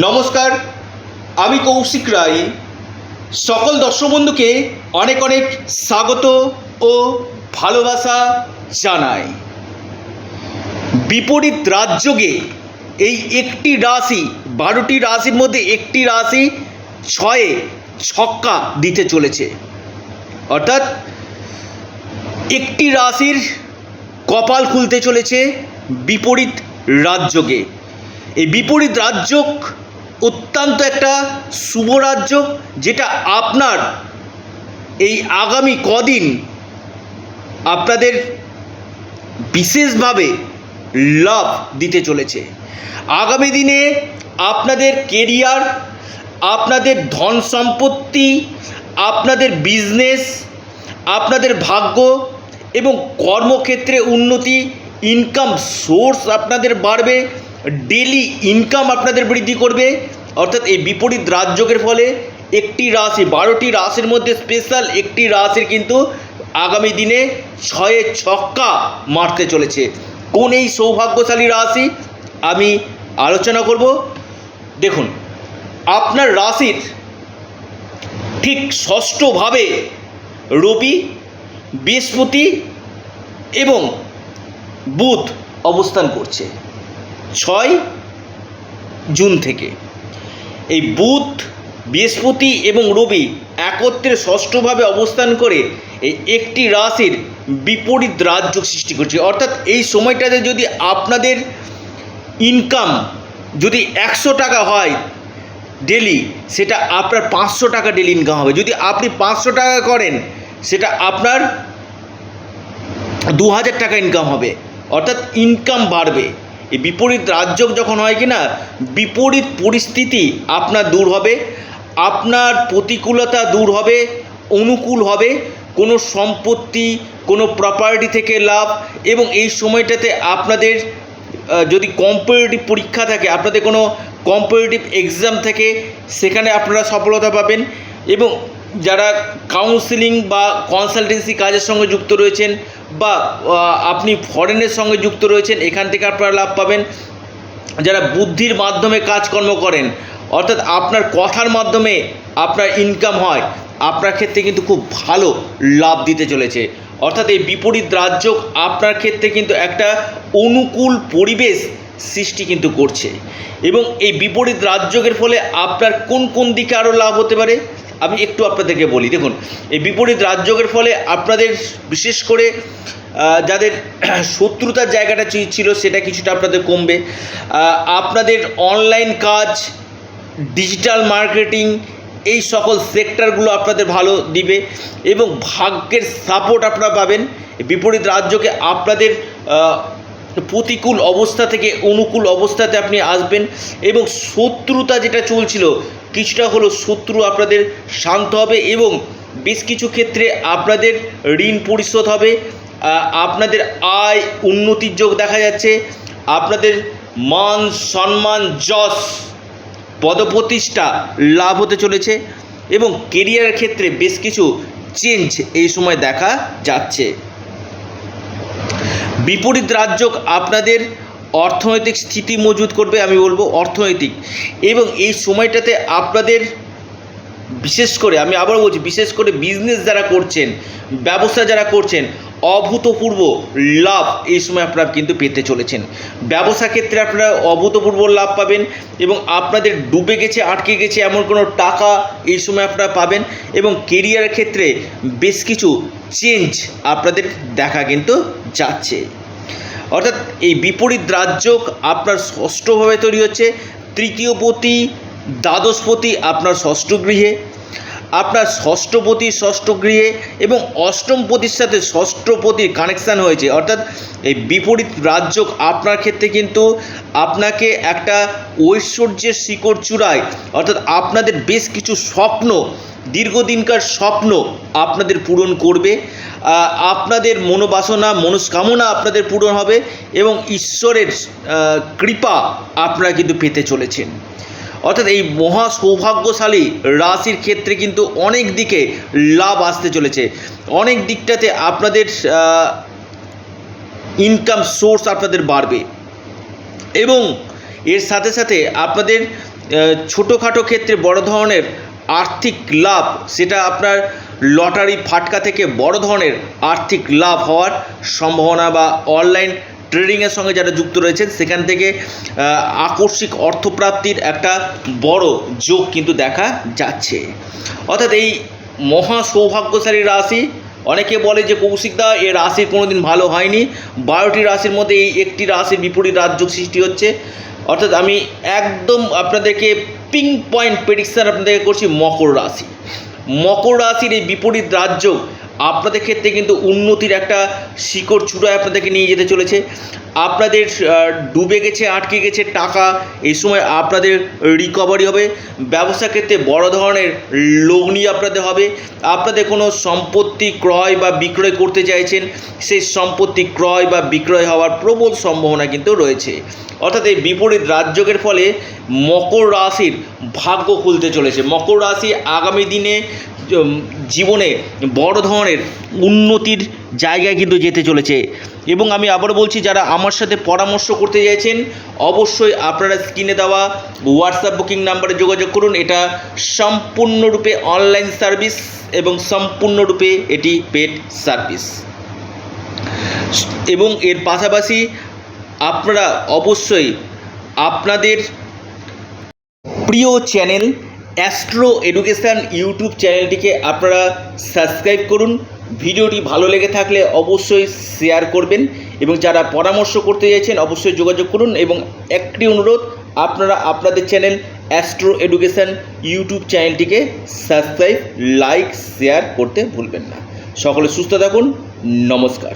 নমস্কার, আমি কৌশিক রায়। সকল দর্শক বন্ধুকে অনেক অনেক স্বাগত ও ভালোবাসা জানাই। বিপরীত রাজযোগে এই একটি রাশি, বারোটি রাশির মধ্যে একটি রাশি ছয়ে ছক্কা দিতে চলেছে। অর্থাৎ একটি রাশির কপাল খুলতে চলেছে বিপরীত রাজযোগে। এই বিপরীত রাজযোগ অত্যন্ত একটা শুভ রাজ্য, যেটা আপনার এই আগামী কদিন আপনাদের বিশেষভাবে লাভ দিতে চলেছে। আগামী দিনে আপনাদের কেরিয়ার আপনাদের ধন সম্পত্তি, আপনাদের বিজনেস আপনাদের ভাগ্য এবং কর্মক্ষেত্রে উন্নতি ইনকাম সোর্স আপনাদের বাড়বে। ডেলি ইনকাম আপনাদের বৃদ্ধি করবে, অর্থাৎ এই বিপরীত রাজযোগের ফলে একটি রাশি, বারোটি রাশির মধ্যে স্পেশাল একটি রাশির কিন্তু আগামী দিনে ছয়ে ছক্কা মারতে চলেছে। কোন এই সৌভাগ্যশালী রাশি? আমি আলোচনা করব। দেখুন, আপনার রাশির ঠিক ষষ্ঠভাবে রবি, বৃহস্পতি এবং বুধ অবস্থান করছে। ছয় জুন থেকে। এই বুধ, বৃহস্পতি এবং রবি একত্রে ষষ্ঠভাবে অবস্থান করে এই একটি রাশির বিপরীত রাজ্য সৃষ্টি করছে। অর্থাৎ এই সময়টাতে যদি আপনাদের ইনকাম যদি একশো টাকা হয় ডেলি সেটা আপনার পাঁচশো টাকা ডেলি ইনকাম হবে। যদি আপনি পাঁচশো টাকা করেন, সেটা আপনার দু হাজার টাকা ইনকাম হবে। অর্থাৎ ইনকাম বাড়বে। এই বিপরীত রাজ্য যখন হয় কি না বিপরীত পরিস্থিতি আপনার দূর হবে, আপনার প্রতিকূলতা দূর হবে, অনুকূল হবে, কোনো সম্পত্তি, কোনো প্রপার্টি থেকে লাভ এবং এই সময়টাতে আপনাদের যদি কম্পারেটিভ পরীক্ষা থাকে, আপনাদের কোনো কম্পারেটিভ এক্সাম থাকে, সেখানে আপনারা সফলতা পাবেন এবং যারা কাউন্সিলিং বা কনসালটেন্সি কাজের সঙ্গে যুক্ত রয়েছেন বা আপনি ফরেনের সঙ্গে যুক্ত রয়েছেন, এখান থেকে আপনারা লাভ পাবেন। যারা বুদ্ধির মাধ্যমে কাজকর্ম করেন, অর্থাৎ আপনার কথার মাধ্যমে আপনার ইনকাম হয়, আপনার ক্ষেত্রে কিন্তু খুব ভালো লাভ দিতে চলেছে। অর্থাৎ এই বিপরীত রাজ্য আপনার ক্ষেত্রে কিন্তু একটা অনুকূল পরিবেশ সৃষ্টি কিন্তু করছে। এবং এই বিপরীত রাজযোগের ফলে আপনার কোন কোন দিকে আরও লাভ হতে পারে? আমি একটু আপনাদেরকে বলি, দেখুন, এই বিপরীত রাজযোগের ফলে আপনাদের বিশেষ করে যাদের শত্রুতার জায়গাটা ছিল সেটা কিছুটা আপনাদের কমবে। আপনাদের অনলাইন কাজ ডিজিটাল মার্কেটিং এই সকল সেক্টরগুলো আপনাদের ভালো দিবে এবং ভাগ্যের সাপোর্ট আপনারা পাবেন। বিপরীত রাজ্যকে আপনাদের প্রতিকূল অবস্থা থেকে অনুকূল অবস্থাতে আপনি আসবেন এবং শত্রুতা যেটা চলছিল কিছুটা হলো শত্রু আপনাদের শান্ত হবে এবং বেশ কিছু ক্ষেত্রে আপনাদের ঋণ পরিশোধ হবে। আপনাদের আয় উন্নতির যোগ দেখা যাচ্ছে। আপনাদের মান সম্মান যশ পদপ্রতিষ্ঠা লাভ হতে চলেছে এবং কেরিয়ারের ক্ষেত্রে বেশ কিছু চেঞ্জ এই সময় দেখা যাচ্ছে। বিপরীত রাজ্য আপনাদের অর্থনৈতিক স্থিতি মজুত করবে, আমি বলব অর্থনৈতিক। এবং এই সময়টাতে আপনাদের বিশেষ করে, আমি আবার বলছি, বিশেষ করে বিজনেস যারা করছেন, ব্যবসা যারা করছেন, অভূতপূর্ব লাভ এই সময় আপনারা কিন্তু পেতে চলেছেন। ব্যবসা ক্ষেত্রে আপনারা অভূতপূর্ব লাভ পাবেন এবং আপনাদের ডুবে গেছে, আটকে গেছে এমন কোনো টাকা এই সময় আপনারা পাবেন এবং কেরিয়ারের ক্ষেত্রে বেশ কিছু চেঞ্জ আপনাদের দেখা কিন্তু যাচ্ছে। অর্থাৎ এই বিপরীত রাজ্য আপনার ষষ্ঠভাবে তৈরি হচ্ছে তৃতীয়পতি দ্বাদশপতি আপনার ষষ্ঠ গৃহে। আপনার ষষ্ঠপতি ষষ্ঠ গৃহে এবং অষ্টমপতির সাথে ষষ্ঠপতির কানেকশান হয়েছে। অর্থাৎ এই বিপরীত রাজ্য আপনার ক্ষেত্রে কিন্তু আপনাকে একটা ঐশ্বর্যের শিকড় চূড়ায়, অর্থাৎ আপনাদের বেশ কিছু স্বপ্ন, দীর্ঘদিনকার স্বপ্ন আপনাদের পূরণ করবে। আপনাদের মনোবাসনা, মনস্কামনা আপনাদের পূরণ হবে এবং ঈশ্বরের কৃপা আপনারা কিন্তু পেতে চলেছেন। অর্থাৎ এই মহা সৌভাগ্যশালী রাশির ক্ষেত্রে কিন্তু অনেক দিকে লাভ আসতে চলেছে। অনেক দিকটাতে আপনাদের ইনকাম সোর্স আপনাদের বাড়বে। এবং এর সাথে সাথে আপনাদের ছোটোখাটো ক্ষেত্রে বড় ধরনের আর্থিক লাভ, সেটা আপনার লটারি ফাটকা থেকে বড় ধরনের আর্থিক লাভ হওয়ার সম্ভাবনা বা অনলাইন ট্রেডিংয়ের সঙ্গে যারা যুক্ত রয়েছেন, সেখান থেকে আকস্মিক অর্থপ্রাপ্তির একটা বড় যোগ কিন্তু দেখা যাচ্ছে। অর্থাৎ এই মহা সৌভাগ্যশালী রাশি, অনেকে বলে যে কৌশিকদা এ রাশির কোনোদিন ভালো হয়নি। বারোটি রাশির মধ্যে এই একটি রাশির বিপরীত রাজযোগ সৃষ্টি হচ্ছে। অর্থাৎ আমি একদম আপনাদেরকে পিং পয়েন্ট প্রেডিকশান আপনাদেরকে করছি মকর রাশি। মকর রাশির এই বিপরীত রাজযোগ আপনাদের ক্ষেত্রে কিন্তু উন্নতির একটা শিকড় চূড়ায় আপনাদেরকে নিয়ে যেতে চলেছে। আপনাদের ডুবে গেছে, আটকে গেছে টাকা, এই সময় আপনাদের রিকভারি হবে। ব্যবসা ক্ষেত্রে বড় ধরনের লগ্নি আপনাদের হবে। আপনাদের কোনো সম্পত্তি ক্রয় বা বিক্রয় করতে চাইছেন, সেই সম্পত্তি ক্রয় বা বিক্রয় হওয়ার প্রবল সম্ভাবনা কিন্তু রয়েছে। অর্থাৎ এই বিপরীত রাজযোগের ফলে মকর রাশির ভাগ্য খুলতে চলেছে। মকর রাশি আগামী দিনে জীবনে বড় ধরনের উন্নতির জায়গায় কিন্তু যেতে চলেছে। এবং আমি আবারও বলছি, যারা আমার সাথে পরামর্শ করতে চাইছেন, অবশ্যই আপনারা স্ক্রিনে দেওয়া হোয়াটসঅ্যাপ বুকিং নাম্বারে যোগাযোগ করুন। এটা সম্পূর্ণরূপে অনলাইন সার্ভিস এবং সম্পূর্ণরূপে এটি পেড সার্ভিস এবং এর পাশাপাশি আপনারা অবশ্যই আপনাদের প্রিয় চ্যানেল অ্যাস্ট্রো এডুকেশান ইউটিউব চ্যানেলটিকে আপনারা সাবস্ক্রাইব করুন। ভিডিওটি ভালো লেগে থাকলে অবশ্যই শেয়ার করবেন এবং যারা পরামর্শ করতে চাইছেন অবশ্যই যোগাযোগ করুন এবং একটি অনুরোধ, আপনারা আপনাদের চ্যানেল অ্যাস্ট্রো এডুকেশান ইউটিউব চ্যানেলটিকে সাবস্ক্রাইব লাইক শেয়ার করতে ভুলবেন না। সকলে সুস্থ থাকুন। নমস্কার।